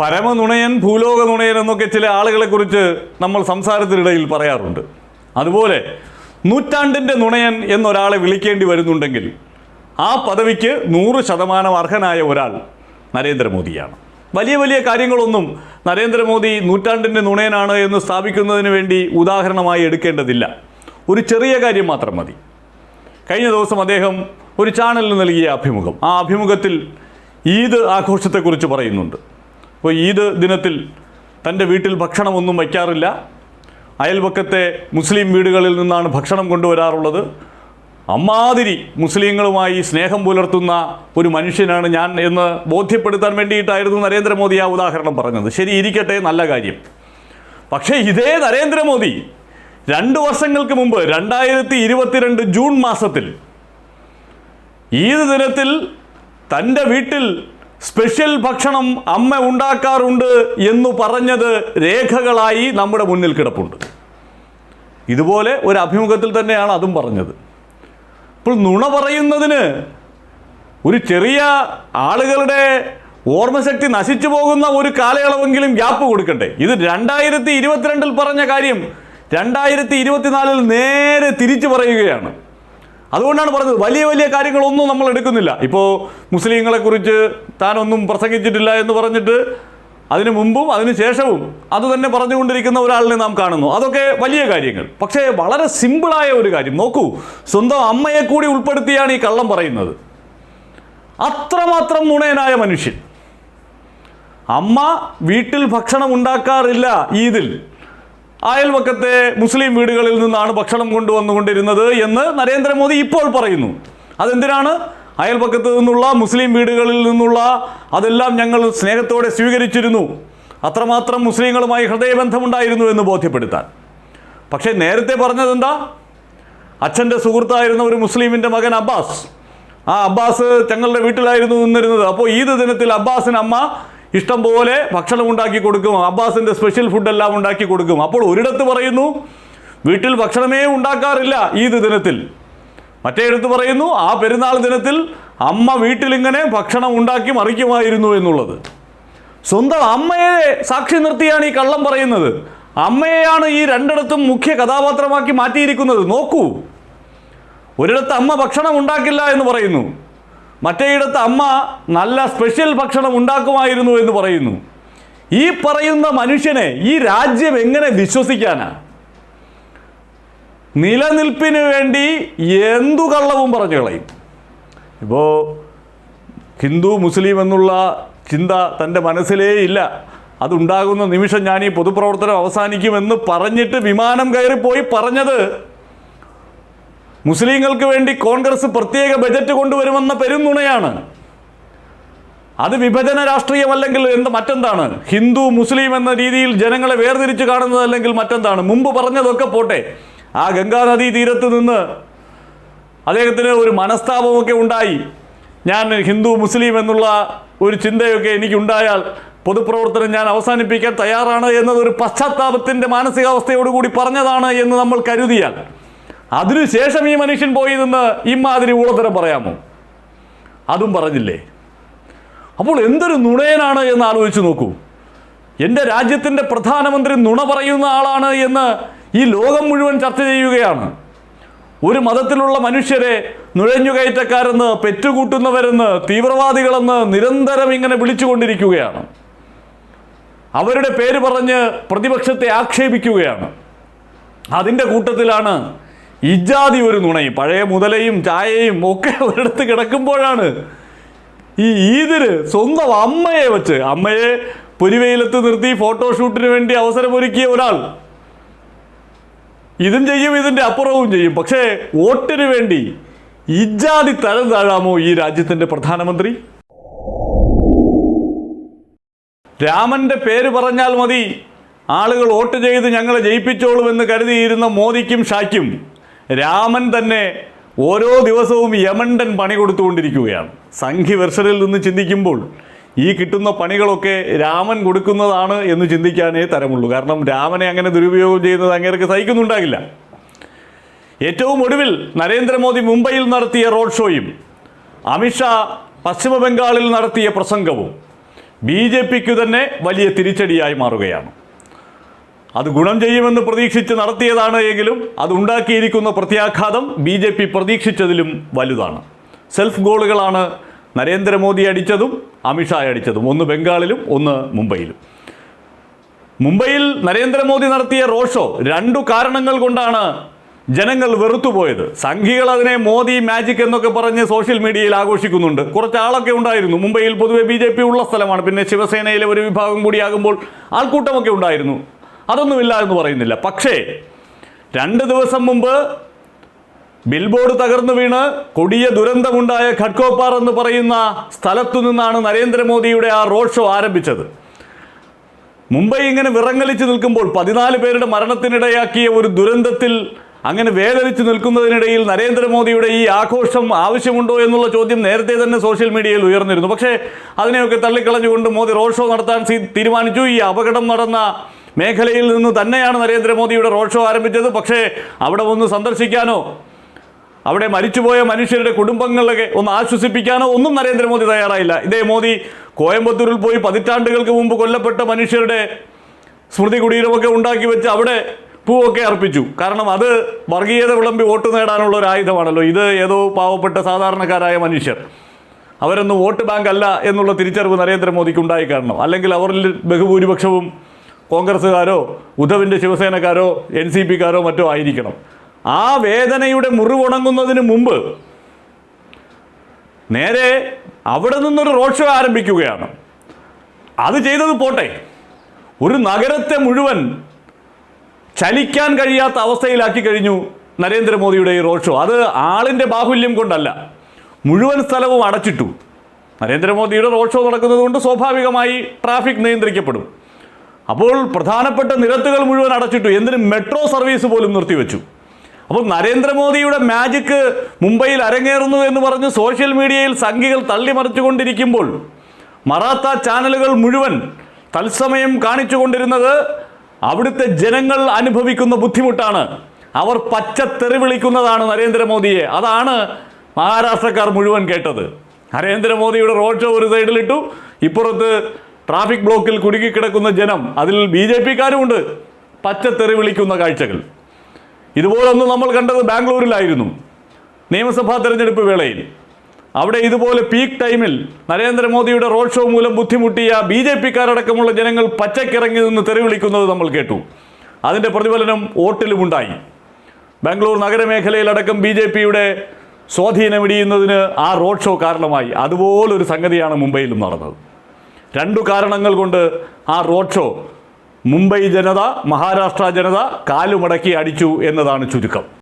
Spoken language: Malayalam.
പരമനുണയൻ ഭൂലോക നുണയൻ എന്നൊക്കെ ചില ആളുകളെക്കുറിച്ച് നമ്മൾ സംസാരത്തിനിടയിൽ പറയാറുണ്ട്. അതുപോലെ നൂറ്റാണ്ടിന്റെ നുണയൻ എന്നൊരാളെ വിളിക്കേണ്ടി വരുന്നുണ്ടെങ്കിൽ ആ പദവിക്ക് നൂറ് ശതമാനം അർഹനായ ഒരാൾ നരേന്ദ്രമോദിയാണ്. വലിയ വലിയ കാര്യങ്ങളൊന്നും നരേന്ദ്രമോദി നൂറ്റാണ്ടിന്റെ നുണയനാണ് എന്ന് സ്ഥാപിക്കുന്നതിന് വേണ്ടി ഉദാഹരണമായി എടുക്കേണ്ടതില്ല. ഒരു ചെറിയ കാര്യം മാത്രം മതി. കഴിഞ്ഞ ദിവസം അദ്ദേഹം ഒരു ചാനലിന് നൽകിയ അഭിമുഖം. ആ അഭിമുഖത്തിൽ ഈദ് ആഘോഷത്തെക്കുറിച്ച് പറയുന്നുണ്ട്. അപ്പോൾ ഈദ് ദിനത്തിൽ തന്റെ വീട്ടിൽ ഭക്ഷണമൊന്നും വയ്ക്കാറില്ല. അയൽപക്കത്തെ മുസ്ലിം വീടുകളിൽ നിന്നാണ് ഭക്ഷണം കൊണ്ടുവരാറുള്ളത്. അമ്മാതിരി മുസ്ലിങ്ങളുമായി സ്നേഹം പുലർത്തുന്ന ഒരു മനുഷ്യനാണ് ഞാൻ എന്ന് ബോധ്യപ്പെടുത്താൻ വേണ്ടിയിട്ടായിരുന്നു നരേന്ദ്രമോദി ആ ഉദാഹരണം പറഞ്ഞത്. ശരി ഇരിക്കട്ടെ നല്ല കാര്യം. പക്ഷേ ഇതേ നരേന്ദ്രമോദി രണ്ട് വർഷങ്ങൾക്ക് മുമ്പ് രണ്ടായിരത്തി ഇരുപത്തിരണ്ട് ജൂൺ മാസത്തിൽ ഈദ് ദിനത്തിൽ തന്റെ വീട്ടിൽ സ്പെഷ്യൽ ഭക്ഷണം അമ്മ ഉണ്ടാക്കാറുണ്ട് എന്ന് പറഞ്ഞത് രേഖകളായി നമ്മുടെ മുന്നിൽ കിടപ്പുണ്ട്. ഇതുപോലെ ഒരു അഭിമുഖത്തിൽ തന്നെയാണ് അതും പറഞ്ഞത്. അപ്പോൾ നുണ പറയുന്നതിന് ഒരു ചെറിയ ആളുകളുടെ ഓർമ്മശക്തി നശിച്ചു പോകുന്ന ഒരു കാലയളവെങ്കിലും ഗ്യാപ്പ് കൊടുക്കണ്ടേ ഇത് രണ്ടായിരത്തി ഇരുപത്തിരണ്ടിൽ പറഞ്ഞ കാര്യം രണ്ടായിരത്തി ഇരുപത്തിനാലിൽ നേരെ തിരിച്ചു പറയുകയാണ്. അതുകൊണ്ടാണ് പറഞ്ഞത് വലിയ വലിയ കാര്യങ്ങളൊന്നും നമ്മൾ എടുക്കുന്നില്ല. ഇപ്പോൾ മുസ്ലിങ്ങളെക്കുറിച്ച് താനൊന്നും പ്രസംഗിച്ചിട്ടില്ല എന്ന് പറഞ്ഞിട്ട് അതിനു മുമ്പും അതിനു ശേഷവും അത് തന്നെ പറഞ്ഞുകൊണ്ടിരിക്കുന്ന ഒരാളിനെ നാം കാണുന്നു. അതൊക്കെ വലിയ കാര്യങ്ങൾ. പക്ഷേ വളരെ സിമ്പിളായ ഒരു കാര്യം. നോക്കൂ സ്വന്തം അമ്മയെ കൂടി ഉൾപ്പെടുത്തിയാണ് ഈ കള്ളം പറയുന്നത്. അത്രമാത്രം നുണയനായ മനുഷ്യൻ. അമ്മ വീട്ടിൽ ഭക്ഷണം ഉണ്ടാക്കാറില്ല ഈദിൽ അയൽവക്കത്തെ മുസ്ലിം വീടുകളിൽ നിന്നാണ് ഭക്ഷണം കൊണ്ടുവന്നുകൊണ്ടിരുന്നത് എന്ന് നരേന്ദ്രമോദി ഇപ്പോൾ പറയുന്നു. അതെന്തിനാണ്? അയൽപക്കത്ത് നിന്നുള്ള മുസ്ലിം വീടുകളിൽ നിന്നുള്ള അതെല്ലാം ഞങ്ങൾ സ്നേഹത്തോടെ സ്വീകരിച്ചിരുന്നു. അത്രമാത്രം മുസ്ലിങ്ങളുമായി ഹൃദയബന്ധമുണ്ടായിരുന്നു എന്ന് ബോധ്യപ്പെടുത്താൻ. പക്ഷേ നേരത്തെ പറഞ്ഞതെന്താ? അച്ഛന്റെ സുഹൃത്തായിരുന്ന ഒരു മുസ്ലിമിന്റെ മകൻ അബ്ബാസ്. ആ അബ്ബാസ് തങ്ങളുടെ വീട്ടിലായിരുന്നു നിന്നിരുന്നത്. അപ്പോൾ ഈദ് ദിനത്തിൽ അബ്ബാസിന് അമ്മ ഇഷ്ടം പോലെ ഭക്ഷണം ഉണ്ടാക്കി കൊടുക്കും അബ്ബാസിന്റെ സ്പെഷ്യൽ ഫുഡെല്ലാം ഉണ്ടാക്കി കൊടുക്കും. അപ്പോൾ ഒരിടത്ത് പറയുന്നു വീട്ടിൽ ഭക്ഷണമേ ഉണ്ടാക്കാറില്ല ഈ ദിനത്തിൽ. മറ്റേടത്ത് പറയുന്നു ആ പെരുന്നാൾ ദിനത്തിൽ അമ്മ വീട്ടിലിങ്ങനെ ഭക്ഷണം ഉണ്ടാക്കി മറിക്കുമായിരുന്നു എന്നുള്ളത്. സ്വന്തം അമ്മയെ സാക്ഷി നിർത്തിയാണ് ഈ കള്ളം പറയുന്നത്. അമ്മയെയാണ് ഈ രണ്ടിടത്തും മുഖ്യ കഥാപാത്രമാക്കി മാറ്റിയിരിക്കുന്നത്. നോക്കൂ. ഒരിടത്ത് അമ്മ ഭക്ഷണം ഉണ്ടാക്കില്ല എന്ന് പറയുന്നു. മറ്റേയിടത്ത് അമ്മ നല്ല സ്പെഷ്യൽ ഭക്ഷണം ഉണ്ടാക്കുമായിരുന്നു എന്ന് പറയുന്നു. ഈ പറയുന്ന മനുഷ്യനെ ഈ രാജ്യം എങ്ങനെ വിശ്വസിക്കാനാ? നിലനിൽപ്പിന് വേണ്ടി എന്തു കള്ളവും പറഞ്ഞു കളയും. ഇപ്പോൾ ഹിന്ദു മുസ്ലിം എന്നുള്ള ചിന്ത തന്റെ മനസ്സിലേ ഇല്ല. അതുണ്ടാകുന്ന നിമിഷം ഞാൻ ഈ പൊതുപ്രവർത്തനം അവസാനിക്കുമെന്ന് പറഞ്ഞിട്ട് വിമാനം കയറിപ്പോയി പറഞ്ഞത് മുസ്ലിങ്ങൾക്ക് വേണ്ടി കോൺഗ്രസ് പ്രത്യേക ബജറ്റ് കൊണ്ടുവരുമെന്ന പെരുന്നുണയാണ് അത് വിഭജന രാഷ്ട്രീയമല്ലെങ്കിൽ എന്ത് മറ്റെന്താണ്? ഹിന്ദു മുസ്ലിം എന്ന രീതിയിൽ ജനങ്ങളെ വേർതിരിച്ച് കാണുന്നതല്ലെങ്കിൽ മറ്റെന്താണ്? മുമ്പ് പറഞ്ഞതൊക്കെ പോട്ടെ. ആ ഗംഗാനദീ തീരത്ത് നിന്ന് അദ്ദേഹത്തിന് ഒരു മനസ്താപമൊക്കെ ഉണ്ടായി. ഞാൻ ഹിന്ദു മുസ്ലിം എന്നുള്ള ഒരു ചിന്തയൊക്കെ എനിക്കുണ്ടായാൽ പൊതുപ്രവർത്തനം ഞാൻ അവസാനിപ്പിക്കാൻ തയ്യാറാണ് എന്നതൊരു പശ്ചാത്താപത്തിന്റെ മാനസികാവസ്ഥയോടുകൂടി പറഞ്ഞതാണ് എന്ന് നമ്മൾ കരുതിയാൽ അതിനുശേഷം ഈ മനുഷ്യൻ പോയി നിന്ന് ഇമാതിരി ഊളത്തരം പറയാമോ? അതും പറഞ്ഞില്ലേ? അപ്പോൾ എന്തൊരു നുണയനാണ് എന്ന് ആലോചിച്ച് നോക്കൂ. എന്റെ രാജ്യത്തിന്റെ പ്രധാനമന്ത്രി നുണ പറയുന്ന ആളാണ് എന്ന് ഈ ലോകം മുഴുവൻ ചർച്ച ചെയ്യുകയാണ്. ഒരു മതത്തിലുള്ള മനുഷ്യരെ നുഴഞ്ഞുകയറ്റക്കാരെന്ന് പെറ്റുകൂട്ടുന്നവരെന്ന് തീവ്രവാദികളെന്ന് നിരന്തരം ഇങ്ങനെ വിളിച്ചുകൊണ്ടിരിക്കുകയാണ്. അവരുടെ പേര് പറഞ്ഞ് പ്രതിപക്ഷത്തെ ആക്ഷേപിക്കുകയാണ്. അതിന്റെ കൂട്ടത്തിലാണ് ഇജാതി ഒരു നുണയും പഴയ മുതലയും ചായയും ഒക്കെ ഒരിടത്ത് കിടക്കുമ്പോഴാണ് ഈ ഈതിര് സ്വന്തം അമ്മയെ വെച്ച് അമ്മയെ പൊരിവെയിലത്ത് നിർത്തി ഫോട്ടോഷൂട്ടിന് വേണ്ടി അവസരമൊരുക്കിയ ഒരാൾ. ഇതും ചെയ്യും ഇതിന്റെ അപ്പുറവും ചെയ്യും. പക്ഷേ വോട്ടിന് വേണ്ടി ഇജാതി തരം താഴാമോ ഈ രാജ്യത്തിന്റെ പ്രധാനമന്ത്രി? രാമന്റെ പേര് പറഞ്ഞാൽ മതി. ആളുകൾ വോട്ട് ചെയ്ത് ഞങ്ങളെ ജയിപ്പിച്ചോളുമെന്ന് കരുതിയിരുന്ന മോദിക്കും ഷായ്ക്കും. രാമൻ തന്നെ ഓരോ ദിവസവും യമണ്ടൻ പണി കൊടുത്തുകൊണ്ടിരിക്കുകയാണ്. സംഘിവർഷനിൽ വെർഷനിൽ നിന്ന് ചിന്തിക്കുമ്പോൾ ഈ കിട്ടുന്ന പണികളൊക്കെ രാമൻ കൊടുക്കുന്നതാണ് എന്ന് ചിന്തിക്കാനേ തരമുള്ളൂ. കാരണം രാമനെ അങ്ങനെ ദുരുപയോഗം ചെയ്യുന്നത് അങ്ങേർക്ക് സഹിക്കുന്നുണ്ടാകില്ല. ഏറ്റവും ഒടുവിൽ നരേന്ദ്രമോദി മുംബൈയിൽ നടത്തിയ റോഡ് ഷോയും അമിത്ഷാ പശ്ചിമ ബംഗാളിൽ നടത്തിയ പ്രസംഗവും ബി ജെ പിക്ക് തന്നെ വലിയ തിരിച്ചടിയായി മാറുകയാണ്. അത് ഗുണം ചെയ്യുമെന്ന് പ്രതീക്ഷിച്ച് നടത്തിയതാണ് എങ്കിലും അത് ഉണ്ടാക്കിയിരിക്കുന്ന പ്രത്യാഘാതം ബി ജെ പി പ്രതീക്ഷിച്ചതിലും വലുതാണ്. സെൽഫ് ഗോളുകളാണ് നരേന്ദ്രമോദി അടിച്ചതും അമിത്ഷാ അടിച്ചതും. ഒന്ന് ബംഗാളിലും ഒന്ന് മുംബൈയിലും. മുംബൈയിൽ നരേന്ദ്രമോദി നടത്തിയ റോഡ് ഷോ രണ്ടു കാരണങ്ങൾ കൊണ്ടാണ് ജനങ്ങൾ വെറുത്തുപോയത്. സംഘികൾ അതിനെ മോദി മാജിക് എന്നൊക്കെ പറഞ്ഞ് സോഷ്യൽ മീഡിയയിൽ ആഘോഷിക്കുന്നുണ്ട്. കുറച്ച് ആളൊക്കെ ഉണ്ടായിരുന്നു. മുംബൈയിൽ പൊതുവെ ബി ഉള്ള സ്ഥലമാണ്. പിന്നെ ശിവസേനയിലെ ഒരു വിഭാഗം കൂടിയാകുമ്പോൾ ആൾക്കൂട്ടമൊക്കെ ഉണ്ടായിരുന്നു. അതൊന്നുമില്ല എന്ന് പറയുന്നില്ല. പക്ഷേ രണ്ട് ദിവസം മുമ്പ് ബിൽബോർഡ് തകർന്നു വീണ് കൊടിയ ദുരന്തമുണ്ടായ ഖഡ്കോപ്പാർ എന്ന് പറയുന്ന സ്ഥലത്തു നിന്നാണ് നരേന്ദ്രമോദിയുടെ ആ റോഡ് ഷോ ആരംഭിച്ചത്. മുംബൈ ഇങ്ങനെ വിറങ്ങലിച്ച് നിൽക്കുമ്പോൾ പതിനാല് പേരുടെ മരണത്തിനിടയാക്കിയ ഒരു ദുരന്തത്തിൽ അങ്ങനെ വേദനിച്ച് നിൽക്കുന്നതിനിടയിൽ നരേന്ദ്രമോദിയുടെ ഈ ആഘോഷം ആവശ്യമുണ്ടോ എന്നുള്ള ചോദ്യം നേരത്തെ തന്നെ സോഷ്യൽ മീഡിയയിൽ ഉയർന്നിരുന്നു. പക്ഷേ അതിനെയൊക്കെ തള്ളിക്കളഞ്ഞുകൊണ്ട് മോദി റോഡ് ഷോ നടത്താൻ തീരുമാനിച്ചു. ഈ അപകടം നടന്ന മേഖലയിൽ നിന്ന് തന്നെയാണ് നരേന്ദ്രമോദിയുടെ റോഡ് ഷോ ആരംഭിച്ചത്. പക്ഷേ അവിടെ ഒന്ന് സന്ദർശിക്കാനോ അവിടെ മരിച്ചുപോയ മനുഷ്യരുടെ കുടുംബങ്ങളിലൊക്കെ ഒന്ന് ആശ്വസിപ്പിക്കാനോ ഒന്നും നരേന്ദ്രമോദി തയ്യാറായില്ല. ഇതേ മോദി കോയമ്പത്തൂരിൽ പോയി പതിറ്റാണ്ടുകൾക്ക് മുമ്പ് കൊല്ലപ്പെട്ട മനുഷ്യരുടെ സ്മൃതി കുടീരമൊക്കെ ഉണ്ടാക്കി വെച്ച് അവിടെ പൂവൊക്കെ അർപ്പിച്ചു. കാരണം അത് വർഗീയത വിളമ്പി വോട്ട് നേടാനുള്ള ഒരു ആയുധമാണല്ലോ. ഇത് ഏതോ പാവപ്പെട്ട സാധാരണക്കാരായ മനുഷ്യർ. അവരൊന്നും വോട്ട് ബാങ്ക് അല്ല എന്നുള്ള തിരിച്ചറിവ് നരേന്ദ്രമോദിക്ക് ഉണ്ടായി കാണണം. അല്ലെങ്കിൽ അവരിൽ ബഹുഭൂരിപക്ഷവും കോൺഗ്രസ്സുകാരോ ഉദ്ധവിന്റെ ശിവസേനക്കാരോ എൻ സി പിക്കാരോ മറ്റോ ആയിരിക്കണം. ആ വേദനയുടെ മുറിവുണങ്ങുന്നതിന് മുമ്പ് നേരെ അവിടെ നിന്നൊരു റോഡ് ഷോ ആരംഭിക്കുകയാണ്. അത് ചെയ്തത് പോട്ടെ. ഒരു നഗരത്തെ മുഴുവൻ ചലിക്കാൻ കഴിയാത്ത അവസ്ഥയിലാക്കി കഴിഞ്ഞു നരേന്ദ്രമോദിയുടെ ഈ റോഡ് ഷോ. അത് ആളിന്റെ ബാഹുല്യം കൊണ്ടല്ല മുഴുവൻ സ്ഥലവും അടച്ചിട്ടു. നരേന്ദ്രമോദിയുടെ റോഡ് ഷോ നടക്കുന്നത് കൊണ്ട് സ്വാഭാവികമായി ട്രാഫിക് നിയന്ത്രിക്കപ്പെടും. അപ്പോൾ പ്രധാനപ്പെട്ട നിരത്തുകൾ മുഴുവൻ അടച്ചിട്ടു. എന്തിന് മെട്രോ സർവീസ് പോലും നിർത്തിവെച്ചു. അപ്പോൾ നരേന്ദ്രമോദിയുടെ മാജിക്ക് മുംബൈയിൽ അരങ്ങേറുന്നു എന്ന് പറഞ്ഞ് സോഷ്യൽ മീഡിയയിൽ സംഖ്യകൾ തള്ളിമറിച്ചുകൊണ്ടിരിക്കുമ്പോൾ മറാത്ത ചാനലുകൾ മുഴുവൻ തത്സമയം കാണിച്ചുകൊണ്ടിരുന്നത് അവിടുത്തെ ജനങ്ങൾ അനുഭവിക്കുന്ന ബുദ്ധിമുട്ടാണ്. അവർ പച്ച തെറി വിളിക്കുന്നതാണ് നരേന്ദ്രമോദിയെ. അതാണ് മഹാരാഷ്ട്രക്കാർ മുഴുവൻ കേട്ടത്. നരേന്ദ്രമോദിയുടെ റോഡ് ഷോ ഒരു സൈഡിലിട്ടു ഇപ്പുറത്ത് ട്രാഫിക് ബ്ലോക്കിൽ കുടുങ്ങിക്കിടക്കുന്ന ജനം അതിൽ ബി ജെ പിക്കാരുമുണ്ട്. പച്ചത്തെറി വിളിക്കുന്ന കാഴ്ചകൾ. ഇതുപോലൊന്ന് നമ്മൾ കണ്ടത് ബാംഗ്ലൂരിലായിരുന്നു നിയമസഭാ തെരഞ്ഞെടുപ്പ് വേളയിൽ. അവിടെ ഇതുപോലെ പീക്ക് ടൈമിൽ നരേന്ദ്രമോദിയുടെ റോഡ് ഷോ മൂലം ബുദ്ധിമുട്ടിയ ബി ജെ പിക്കാരടക്കമുള്ള ജനങ്ങൾ പച്ചക്കിറങ്ങി നിന്ന് തെറി വിളിക്കുന്നത് നമ്മൾ കേട്ടു. അതിന്റെ പ്രതിഫലനം വോട്ടിലുമുണ്ടായി. ബാംഗ്ലൂർ നഗരമേഖലയിലടക്കം ബി ജെ പിയുടെ സ്വാധീനമിടിയുന്നതിന് ആ റോഡ് ഷോ കാരണമായി. അതുപോലൊരു സംഗതിയാണ് മുംബൈയിലും നടന്നത്. രണ്ടു കാരണങ്ങൾ കൊണ്ട് ആ റോഡ് ഷോ മുംബൈ ജനത മഹാരാഷ്ട്ര ജനത കാലുമടക്കി അടിച്ചു എന്നതാണ് ചുരുക്കം.